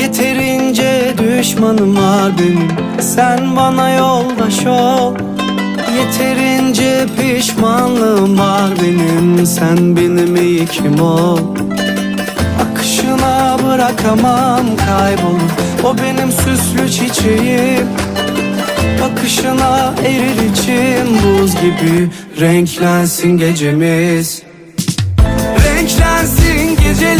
Yeterince düşmanım var benim Sen bana yoldaş ol. Yeterince pişmanlığım var benim. Sen benim iyi kim ol. Akışına bırakamam kaybolur O benim süslü çiçeğim. Bakışına erir içim buz gibi. Renklensin gecemiz. Renklensin gecelerimiz